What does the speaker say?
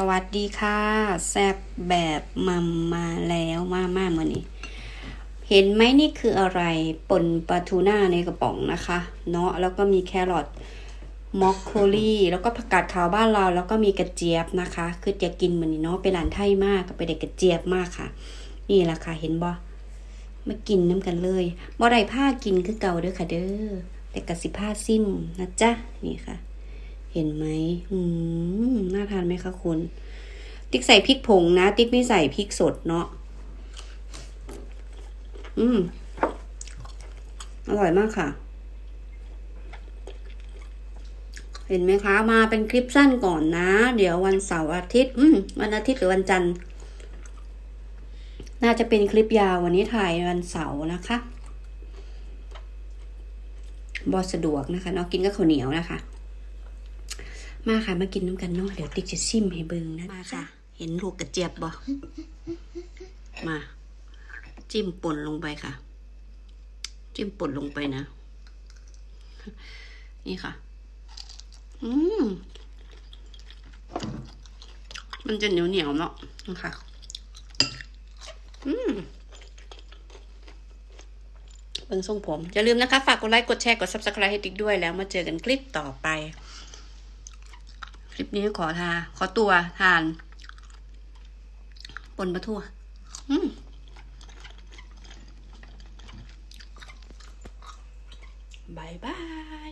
สวัสดีค่ะแซบแบบมัมมาแล้วมามาเมื่อนี้ เห็นไหมนี่คืออะไรป่นปลาทูน่าในกระป๋องนะคะ เนาะแล้วก็มีแครอทมอคโคลี่แล้วก็ผักกาดขาวบ้านเรา แล้วก็มีกระเจี๊ยบนะคะ คือจะกินเหมือนนี้เนาะเป็นหลานไทยมากกับไปเด็กกระเจี๊ยบมากค่ะ นี่แหละค่ะเห็นบ่มากินน้ำกันเลยบ่ได้ผ้ากินคือเก่าเด้อค่ะเด้อแต่กระสิผ้าซิมนะจ๊ะนี่ค่ะ เห็นไหมอืม ทานไหมคะคุณ ติ๊กใส่พริกผงนะ ติ๊กไม่ใส่พริกสดเนาะ อืม อร่อยมากค่ะ เห็นไหมคะ มาเป็นคลิปสั้นก่อนนะ เดี๋ยววันเสาร์อาทิตย์ อืม วันอาทิตย์หรือวันจันทร์ น่าจะเป็นคลิปยาววันนี้ถ่ายวันเสาร์นะคะบอสะดวกนะคะเนาะกินกับข้าวเหนียวนะคะ มาค่ะมากินน้ำกันเนาะเดี๋ยวติ๊กจะชิมให้เบิ่งนะมาค่ะ เห็นลูกกระเจี๊ยบบ่มา จิ้มป่นลงไปค่ะ จิ้มป่นลงไปนะ นี่ค่ะ อืมมันจะเหนียวเหนียวๆเนาะนะคะอืมเบิ่งทรงผม อย่าลืมนะคะ ฝากกดไลค์ กดแชร์ กด subscribe ให้ติ๊กด้วยแล้วมาเจอกันคลิปต่อไป คลิปนี้ขอทา ขอตัวทานปนปลาทั่วอืมบายบาย